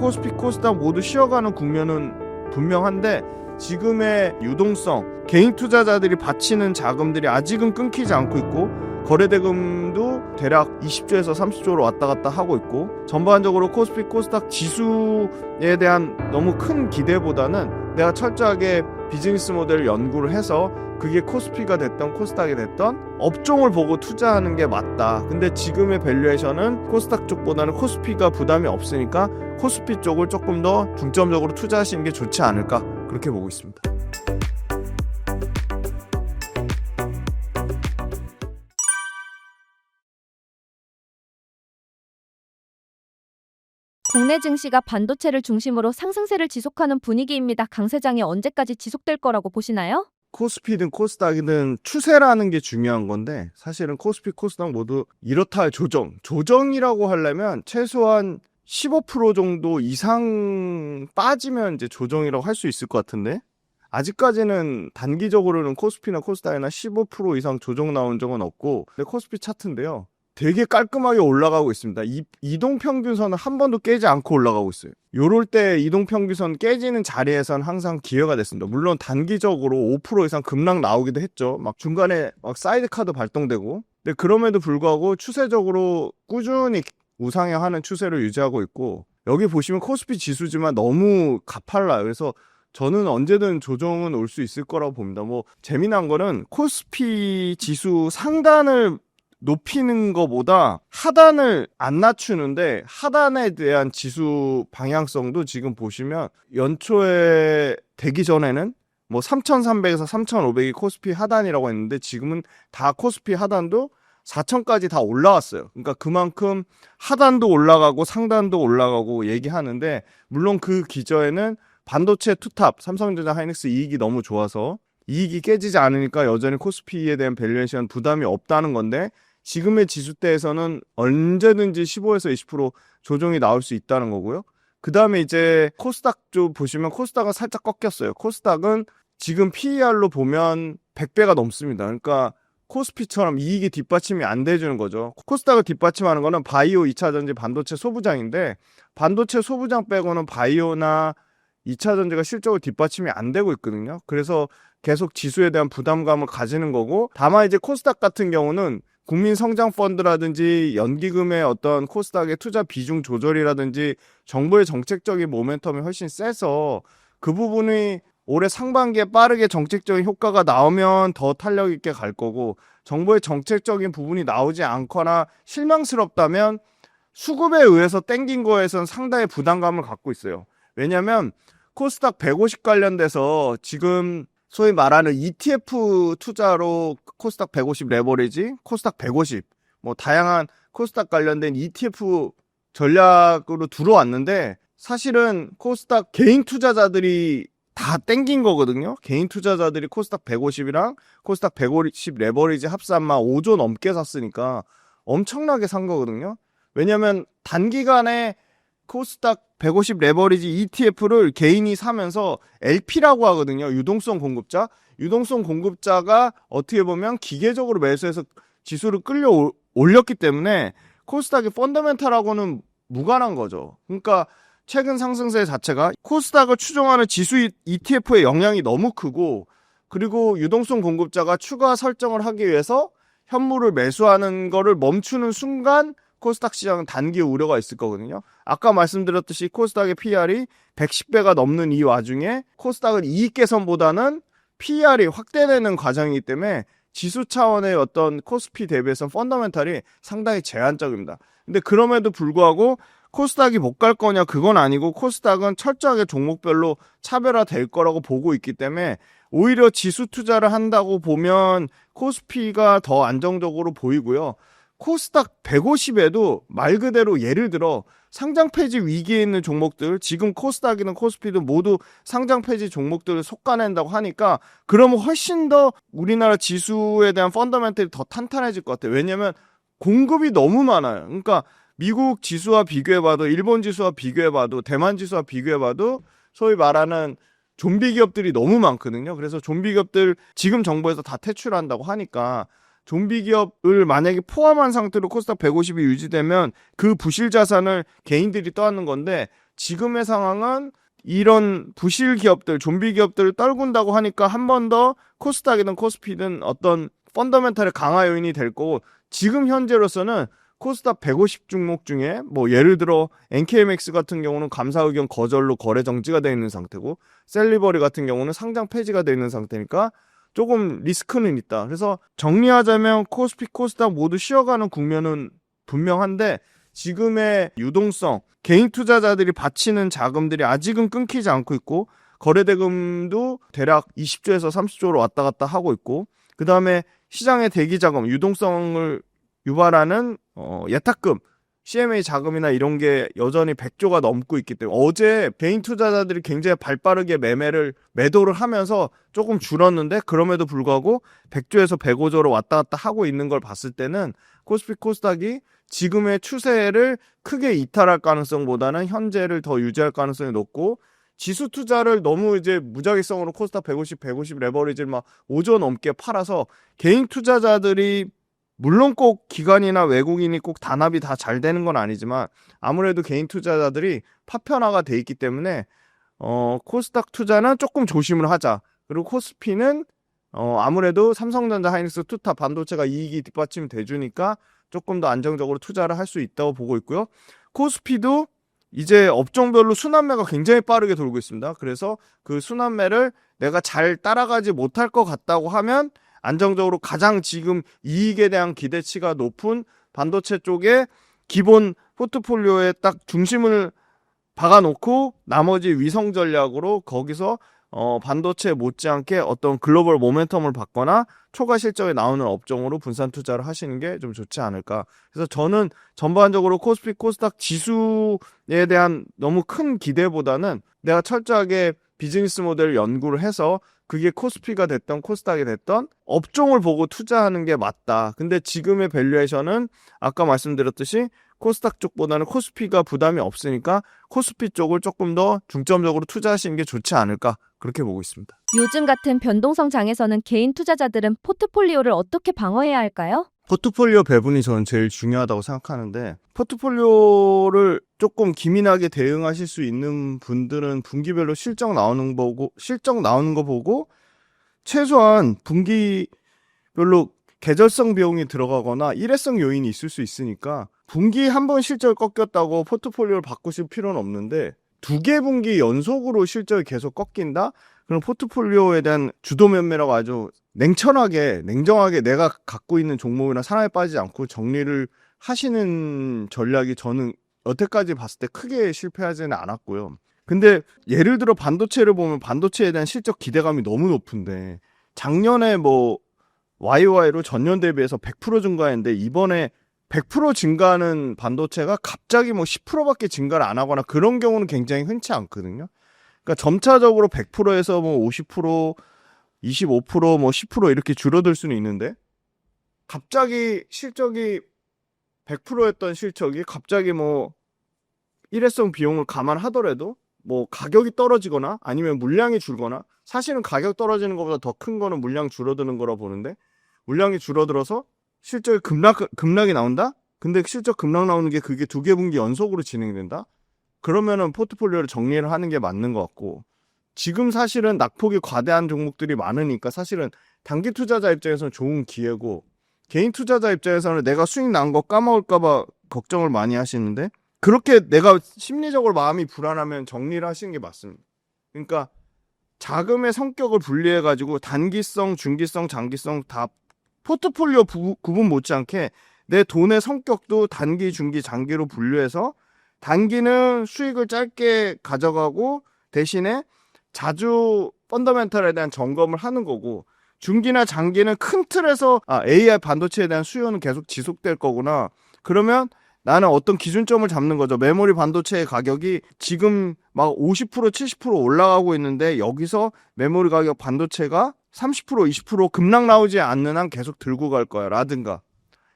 코스피 코스닥 모두 쉬어가는 국면은 분명한데 지금의 유동성 개인 투자자들이 바치는 자금들이 아직은 끊기지 않고 있고 거래대금도 대략 20조에서 30조로 왔다 갔다 하고 있고 전반적으로 코스피 코스닥 지수에 대한 너무 큰 기대보다는 내가 철저하게 비즈니스 모델을 연구를 해서 그게 코스피가 됐던 코스닥이 됐던 업종을 보고 투자하는 게 맞다. 근데 지금의 밸류에이션은 코스닥 쪽보다는 코스피가 부담이 없으니까 코스피 쪽을 조금 더 중점적으로 투자하시는 게 좋지 않을까 그렇게 보고 있습니다. 국내 증시가 반도체를 중심으로 상승세를 지속하는 분위기입니다. 강세장이 언제까지 지속될 거라고 보시나요? 코스피든 코스닥이든 추세라는 게 중요한 건데 사실은 코스피 코스닥 모두 이렇다 할 조정 조정이라고 하려면 최소한 15% 정도 이상 빠지면 이제 조정이라고 할 수 있을 것 같은데 아직까지는 단기적으로는 코스피나 코스닥이나 15% 이상 조정 나온 적은 없고 근데 코스피 차트인데요 되게 깔끔하게 올라가고 있습니다. 이, 이동평균선은 한 번도 깨지 않고 올라가고 있어요. 요럴 때 이동평균선 깨지는 자리에선 항상 기회가 됐습니다. 물론 단기적으로 5% 이상 급락 나오기도 했죠. 막 중간에 막 사이드 카드 발동되고. 근데 그럼에도 불구하고 추세적으로 꾸준히 우상향하는 추세를 유지하고 있고 여기 보시면 코스피 지수지만 너무 가팔라요. 그래서 저는 언제든 조정은 올 수 있을 거라고 봅니다. 뭐 재미난 거는 코스피 지수 상단을 높이는 것보다 하단을 안 낮추는데 하단에 대한 지수 방향성도 지금 보시면 연초에 되기 전에는 뭐 3,300에서 3,500이 코스피 하단이라고 했는데 지금은 다 코스피 하단도 4천까지 다 올라왔어요. 그러니까 그만큼 하단도 올라가고 상단도 올라가고 얘기하는데 물론 그 기저에는 반도체 투탑 삼성전자 하이닉스 이익이 너무 좋아서 이익이 깨지지 않으니까 여전히 코스피에 대한 밸류에이션 부담이 없다는 건데 지금의 지수대에서는 언제든지 15에서 20% 조정이 나올 수 있다는 거고요. 그 다음에 이제 코스닥 쪽 보시면 코스닥은 살짝 꺾였어요. 코스닥은 지금 PER로 보면 100배가 넘습니다. 그러니까 코스피처럼 이익이 뒷받침이 안 돼주는 거죠. 코스닥을 뒷받침하는 거는 바이오 2차전지 반도체 소부장인데 반도체 소부장 빼고는 바이오나 2차 전지가 실적으로 뒷받침이 안 되고 있거든요. 그래서 계속 지수에 대한 부담감을 가지는 거고 다만 이제 코스닥 같은 경우는 국민 성장 펀드라든지 연기금의 어떤 코스닥의 투자 비중 조절이라든지 정부의 정책적인 모멘텀이 훨씬 세서 그 부분이 올해 상반기에 빠르게 정책적인 효과가 나오면 더 탄력 있게 갈 거고 정부의 정책적인 부분이 나오지 않거나 실망스럽다면 수급에 의해서 땡긴 거에선 상당히 부담감을 갖고 있어요. 왜냐하면 코스닥 150 관련돼서 지금 소위 말하는 ETF 투자로 코스닥 150 레버리지, 코스닥 150, 뭐 다양한 코스닥 관련된 ETF 전략으로 들어왔는데 사실은 코스닥 개인 투자자들이 다 땡긴 거거든요. 개인 투자자들이 코스닥 150이랑 코스닥 150 레버리지 합산만 5조 넘게 샀으니까 엄청나게 산 거거든요. 왜냐면 단기간에 코스닥 150 레버리지 ETF를 개인이 사면서 LP라고 하거든요. 유동성 공급자. 유동성 공급자가 어떻게 보면 기계적으로 매수해서 지수를 끌려 올- 올렸기 때문에 코스닥이 펀더멘탈하고는 무관한 거죠. 그러니까 최근 상승세 자체가 코스닥을 추종하는 지수 ETF의 영향이 너무 크고 그리고 유동성 공급자가 추가 설정을 하기 위해서 현물을 매수하는 거를 멈추는 순간 코스닥 시장은 단기 우려가 있을 거거든요. 아까 말씀드렸듯이 코스닥의 PR이 110배가 넘는 이 와중에 코스닥은 이익 개선보다는 PR이 확대되는 과정이기 때문에 지수 차원의 어떤 코스피 대비해서 펀더멘탈이 상당히 제한적입니다. 근데 그럼에도 불구하고 코스닥이 못 갈 거냐 그건 아니고 코스닥은 철저하게 종목별로 차별화 될 거라고 보고 있기 때문에 오히려 지수 투자를 한다고 보면 코스피가 더 안정적으로 보이고요. 코스닥 150에도 말 그대로 예를 들어 상장 폐지 위기에 있는 종목들 지금 코스닥이든 코스피든 모두 상장 폐지 종목들을 속아낸다고 하니까 그러면 훨씬 더 우리나라 지수에 대한 펀더멘털이 더 탄탄해질 것 같아요. 왜냐면 공급이 너무 많아요. 그러니까 미국 지수와 비교해봐도 일본 지수와 비교해봐도 대만 지수와 비교해봐도 소위 말하는 좀비 기업들이 너무 많거든요. 그래서 좀비 기업들 지금 정부에서 다 퇴출한다고 하니까 좀비 기업을 만약에 포함한 상태로 코스닥 150이 유지되면 그 부실 자산을 개인들이 떠안는 건데 지금의 상황은 이런 부실 기업들, 좀비 기업들을 떨군다고 하니까 한 번 더 코스닥이든 코스피든 어떤 펀더멘탈의 강화 요인이 될 거고 지금 현재로서는 코스닥 150 종목 중에 뭐 예를 들어 NKMX 같은 경우는 감사 의견 거절로 거래 정지가 되어 있는 상태고 셀리버리 같은 경우는 상장 폐지가 되어 있는 상태니까 조금 리스크는 있다. 그래서 정리하자면 코스피 코스닥 모두 쉬어가는 국면은 분명한데 지금의 유동성 개인 투자자들이 바치는 자금들이 아직은 끊기지 않고 있고 거래 대금도 대략 20조에서 30조로 왔다 갔다 하고 있고 그 다음에 시장의 대기 자금 유동성을 유발하는 어, 예탁금 CMA 자금이나 이런 게 여전히 100조가 넘고 있기 때문에 어제 개인 투자자들이 굉장히 발빠르게 매매를 매도를 하면서 조금 줄었는데 그럼에도 불구하고 100조에서 105조로 왔다 갔다 하고 있는 걸 봤을 때는 코스피 코스닥이 지금의 추세를 크게 이탈할 가능성보다는 현재를 더 유지할 가능성이 높고 지수 투자를 너무 이제 무작위성으로 코스닥 150, 150 레버리지를 막 5조 넘게 팔아서 개인 투자자들이 물론 꼭 기관이나 외국인이 꼭 단합이 다 잘 되는 건 아니지만 아무래도 개인 투자자들이 파편화가 돼 있기 때문에 어 코스닥 투자는 조금 조심을 하자. 그리고 코스피는 어 아무래도 삼성전자, 하이닉스, 투타 반도체가 이익이 뒷받침 돼주니까 조금 더 안정적으로 투자를 할 수 있다고 보고 있고요. 코스피도 이제 업종별로 순환매가 굉장히 빠르게 돌고 있습니다. 그래서 그 순환매를 내가 잘 따라가지 못할 것 같다고 하면 안정적으로 가장 지금 이익에 대한 기대치가 높은 반도체 쪽에 기본 포트폴리오에 딱 중심을 박아놓고 나머지 위성 전략으로 거기서 어, 반도체 못지않게 어떤 글로벌 모멘텀을 받거나 초과 실적이 나오는 업종으로 분산 투자를 하시는 게 좀 좋지 않을까. 그래서 저는 전반적으로 코스피 코스닥 지수에 대한 너무 큰 기대보다는 내가 철저하게 비즈니스 모델 연구를 해서 그게 코스피가 됐던 코스닥이 됐던 업종을 보고 투자하는 게 맞다. 근데 지금의 밸류에이션은 아까 말씀드렸듯이 코스닥 쪽보다는 코스피가 부담이 없으니까 코스피 쪽을 조금 더 중점적으로 투자하시는 게 좋지 않을까 그렇게 보고 있습니다. 요즘 같은 변동성 장에서는 개인 투자자들은 포트폴리오를 어떻게 방어해야 할까요? 포트폴리오 배분이 저는 제일 중요하다고 생각하는데 포트폴리오를 조금 기민하게 대응하실 수 있는 분들은 분기별로 실적 나오는 거 보고 실적 나오는 거 보고 최소한 분기별로 계절성 비용이 들어가거나 일회성 요인이 있을 수 있으니까 분기 한 번 실적 꺾였다고 포트폴리오를 바꾸실 필요는 없는데 두 개 분기 연속으로 실적이 계속 꺾인다? 그럼 포트폴리오에 대한 주도 면밀하고 아주 냉철하게 냉정하게 내가 갖고 있는 종목이나 산업에 빠지지 않고 정리를 하시는 전략이 저는 여태까지 봤을 때 크게 실패하지는 않았고요. 근데 예를 들어 반도체를 보면 반도체에 대한 실적 기대감이 너무 높은데 작년에 뭐 YOY로 전년 대비해서 100% 증가했는데 이번에 100% 증가하는 반도체가 갑자기 뭐 10%밖에 증가를 안 하거나 그런 경우는 굉장히 흔치 않거든요. 그러니까 점차적으로 100%에서 뭐 50%, 25%, 뭐 10% 이렇게 줄어들 수는 있는데 갑자기 실적이 100%였던 실적이 갑자기 뭐 일회성 비용을 감안하더라도 뭐 가격이 떨어지거나 아니면 물량이 줄거나 사실은 가격 떨어지는 것보다 더 큰 거는 물량 줄어드는 거라 보는데 물량이 줄어들어서 실적이 급락 급락이 나온다? 근데 실적 급락 나오는 게 그게 두 개 분기 연속으로 진행된다? 그러면은 포트폴리오를 정리를 하는 게 맞는 것 같고 지금 사실은 낙폭이 과대한 종목들이 많으니까 사실은 단기 투자자 입장에서는 좋은 기회고 개인 투자자 입장에서는 내가 수익 난 거 까먹을까봐 걱정을 많이 하시는데 그렇게 내가 심리적으로 마음이 불안하면 정리를 하시는 게 맞습니다. 그러니까 자금의 성격을 분리해 가지고 단기성, 중기성, 장기성 다 포트폴리오 부, 구분 못지않게 내 돈의 성격도 단기, 중기, 장기로 분류해서 단기는 수익을 짧게 가져가고 대신에 자주 펀더멘털에 대한 점검을 하는 거고 중기나 장기는 큰 틀에서 아, AI 반도체에 대한 수요는 계속 지속될 거구나. 그러면 나는 어떤 기준점을 잡는 거죠. 메모리 반도체의 가격이 지금 막 50% 70% 올라가고 있는데 여기서 메모리 가격 반도체가 30% 20% 급락 나오지 않는 한 계속 들고 갈 거야. 라든가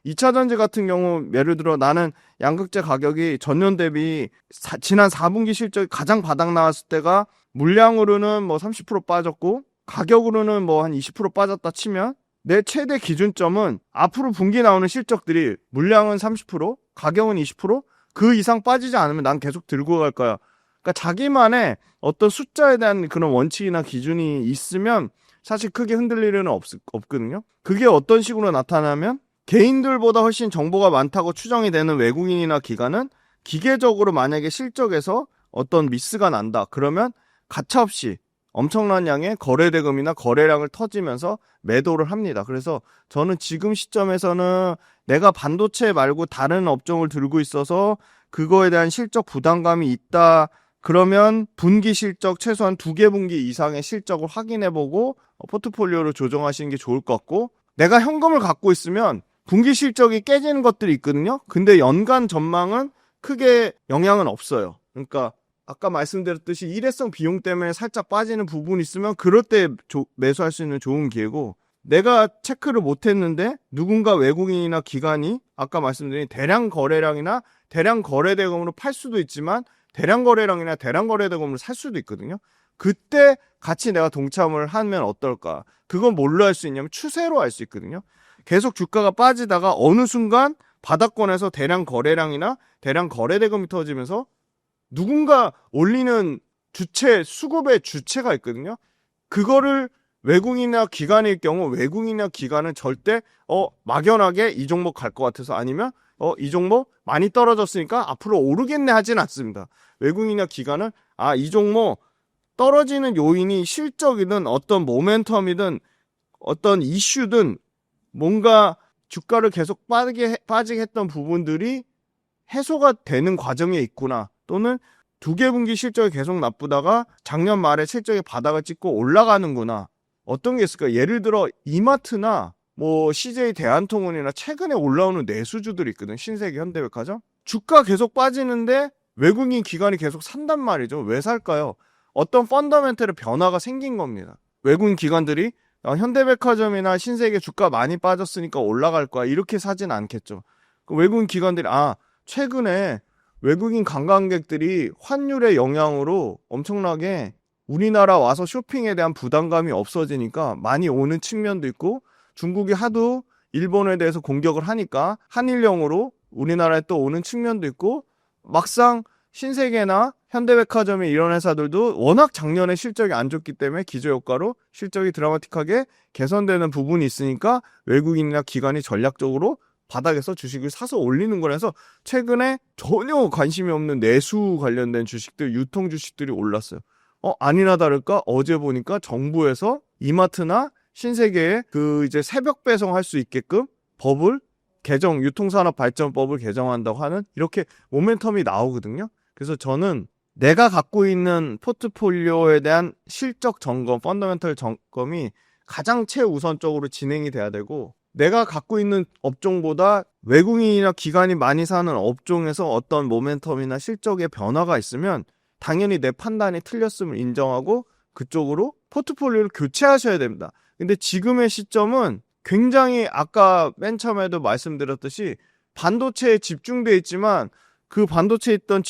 2차 전지 같은 경우 예를 들어 나는 양극재 가격이 전년 대비 사- 지난 4분기 실적이 가장 바닥 나왔을 때가 물량으로는 뭐 30% 빠졌고 가격으로는 뭐 한 20% 빠졌다 치면 내 최대 기준점은 앞으로 분기 나오는 실적들이 물량은 30%, 가격은 20%, 그 이상 빠지지 않으면 난 계속 들고 갈 거야. 그러니까 자기만의 어떤 숫자에 대한 그런 원칙이나 기준이 있으면 사실 크게 흔들릴 일은 없, 없거든요. 그게 어떤 식으로 나타나면 개인들보다 훨씬 정보가 많다고 추정이 되는 외국인이나 기관은 기계적으로 만약에 실적에서 어떤 미스가 난다. 그러면 가차없이 엄청난 양의 거래 대금이나 거래량을 터지면서 매도를 합니다. 그래서 저는 지금 시점에서는 내가 반도체 말고 다른 업종을 들고 있어서 그거에 대한 실적 부담감이 있다. 그러면 분기 실적 최소한 두 개 분기 이상의 실적을 확인해 보고 포트폴리오를 조정하시는 게 좋을 것 같고 내가 현금을 갖고 있으면 분기 실적이 깨지는 것들이 있거든요. 근데 연간 전망은 크게 영향은 없어요. 그러니까 아까 말씀드렸듯이 일회성 비용 때문에 살짝 빠지는 부분이 있으면 그럴 때 조- 매수할 수 있는 좋은 기회고 내가 체크를 못 했는데 누군가 외국인이나 기관이 아까 말씀드린 대량 거래량이나 대량 거래 대금으로 팔 수도 있지만 대량 거래량이나 대량 거래 대금으로 살 수도 있거든요. 그때 같이 내가 동참을 하면 어떨까? 그건 뭘로 할 수 있냐면 추세로 할수 있거든요. 계속 주가가 빠지다가 어느 순간 바닥권에서 대량 거래량이나 대량 거래 대금이 터지면서 누군가 올리는 주체 수급의 주체가 있거든요. 그거를 외국인이나 기관일 경우 외국인이나 기관은 절대 어 막연하게 이 종목 갈 것 같아서 아니면 어 이 종목 많이 떨어졌으니까 앞으로 오르겠네 하진 않습니다. 외국인이나 기관은 아 이 종목 떨어지는 요인이 실적이든 어떤 모멘텀이든 어떤 이슈든 뭔가 주가를 계속 빠지게 해- 빠지게 했던 부분들이 해소가 되는 과정에 있구나. 또는 두 개 분기 실적이 계속 나쁘다가 작년 말에 실적이 바닥을 찍고 올라가는구나. 어떤 게 있을까? 예를 들어 이마트나 뭐 CJ 대한통운이나 최근에 올라오는 내수주들이 있거든. 신세계 현대백화점. 주가 계속 빠지는데 외국인 기관이 계속 산단 말이죠. 왜 살까요? 어떤 펀더멘털의 변화가 생긴 겁니다. 외국인 기관들이 어, 현대백화점이나 신세계 주가 많이 빠졌으니까 올라갈 거야. 이렇게 사진 않겠죠. 그 외국인 기관들이 아 최근에 외국인 관광객들이 환율의 영향으로 엄청나게 우리나라 와서 쇼핑에 대한 부담감이 없어지니까 많이 오는 측면도 있고 중국이 하도 일본에 대해서 공격을 하니까 한일령으로 우리나라에 또 오는 측면도 있고 막상 신세계나 현대백화점이 이런 회사들도 워낙 작년에 실적이 안 좋기 때문에 기저효과로 실적이 드라마틱하게 개선되는 부분이 있으니까 외국인이나 기관이 전략적으로 바닥에서 주식을 사서 올리는 거라서 최근에 전혀 관심이 없는 내수 관련된 주식들, 유통 주식들이 올랐어요. 어, 아니나 다를까 어제 보니까 정부에서 이마트나 신세계에 그 이제 새벽 배송할 수 있게끔 법을 개정, 유통산업 발전법을 개정한다고 하는 이렇게 모멘텀이 나오거든요. 그래서 저는 내가 갖고 있는 포트폴리오에 대한 실적 점검, 펀더멘털 점검이 가장 최우선적으로 진행이 돼야 되고 내가 갖고 있는 업종보다 외국인이나 기관이 많이 사는 업종에서 어떤 모멘텀이나 실적의 변화가 있으면 당연히 내 판단이 틀렸음을 인정하고 그쪽으로 포트폴리오를 교체하셔야 됩니다. 근데 지금의 시점은 굉장히 아까 맨 처음에도 말씀드렸듯이 반도체에 집중돼 있지만 그 반도체에 있던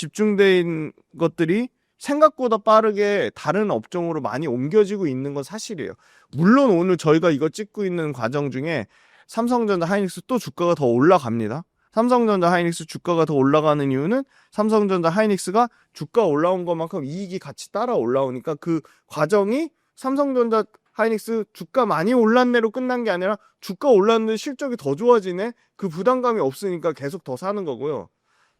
있는 것들이 생각보다 빠르게 다른 업종으로 많이 옮겨지고 있는 건 사실이에요. 물론 오늘 저희가 이거 찍고 있는 과정 중에 삼성전자 하이닉스 또 주가가 더 올라갑니다. 삼성전자 하이닉스 주가가 더 올라가는 이유는 삼성전자 하이닉스가 주가 올라온 것만큼 이익이 같이 따라 올라오니까 그 과정이 삼성전자 하이닉스 주가 많이 올랐네로 끝난 게 아니라 주가 올랐는데 실적이 더 좋아지네 그 부담감이 없으니까 계속 더 사는 거고요.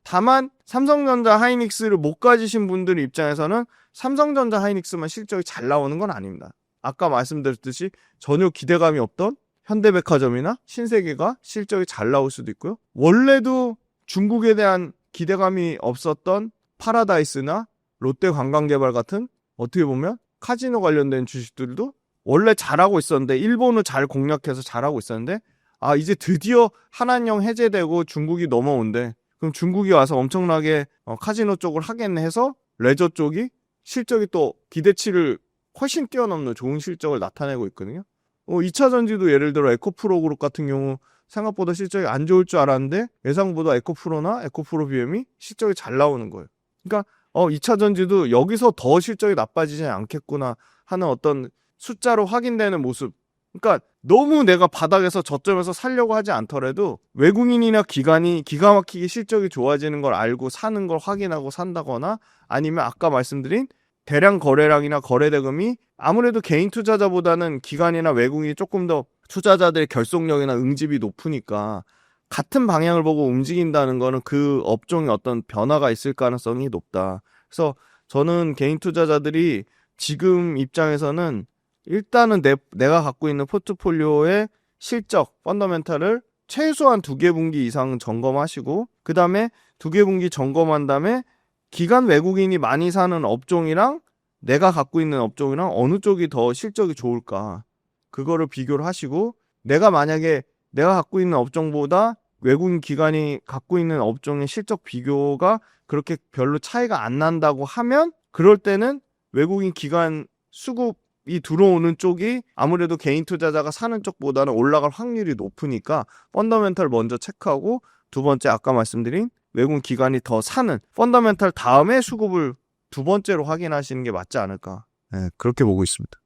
다만 삼성전자 하이닉스를 못 가지신 분들 입장에서는 삼성전자 하이닉스만 실적이 잘 나오는 건 아닙니다. 아까 말씀드렸듯이 전혀 기대감이 없던 현대백화점이나 신세계가 실적이 잘 나올 수도 있고요. 원래도 중국에 대한 기대감이 없었던 파라다이스나 롯데관광개발 같은 어떻게 보면 카지노 관련된 주식들도 원래 잘하고 있었는데 일본을 잘 공략해서 잘하고 있었는데 아 이제 드디어 한한령 해제되고 중국이 넘어온대. 그럼 중국이 와서 엄청나게 어, 카지노 쪽을 하겠네 해서 레저 쪽이 실적이 또 기대치를 훨씬 뛰어넘는 좋은 실적을 나타내고 있거든요. 어, 2차 전지도 예를 들어 에코프로 그룹 같은 경우 생각보다 실적이 안 좋을 줄 알았는데 예상보다 에코프로나 에코프로 BM이 실적이 잘 나오는 거예요. 그러니까 어, 2차 전지도 여기서 더 실적이 나빠지지 않겠구나 하는 어떤 숫자로 확인되는 모습. 그러니까 너무 내가 바닥에서 저점에서 살려고 하지 않더라도 외국인이나 기관이 기가 막히게 실적이 좋아지는 걸 알고 사는 걸 확인하고 산다거나 아니면 아까 말씀드린 대량 거래량이나 거래 대금이 아무래도 개인 투자자보다는 기관이나 외국인이 조금 더 투자자들의 결속력이나 응집이 높으니까 같은 방향을 보고 움직인다는 거는 그 업종에 어떤 변화가 있을 가능성이 높다. 그래서 저는 개인 투자자들이 지금 입장에서는 일단은 내, 내가 갖고 있는 포트폴리오의 실적, 펀더멘탈을 최소한 두 개 분기 이상 점검하시고, 그 다음에 두 개 분기 점검한 다음에 기간 외국인이 많이 사는 업종이랑 내가 갖고 있는 업종이랑 어느 쪽이 더 실적이 좋을까. 그거를 비교를 하시고, 내가 만약에 내가 갖고 있는 업종보다 외국인 기관이 갖고 있는 업종의 실적 비교가 그렇게 별로 차이가 안 난다고 하면, 그럴 때는 외국인 기관 수급 이 들어오는 쪽이 아무래도 개인 투자자가 사는 쪽보다는 올라갈 확률이 높으니까 펀더멘탈 먼저 체크하고 두 번째 아까 말씀드린 외국인 기관이 더 사는 펀더멘탈 다음에 수급을 두 번째로 확인하시는 게 맞지 않을까. 네, 그렇게 보고 있습니다.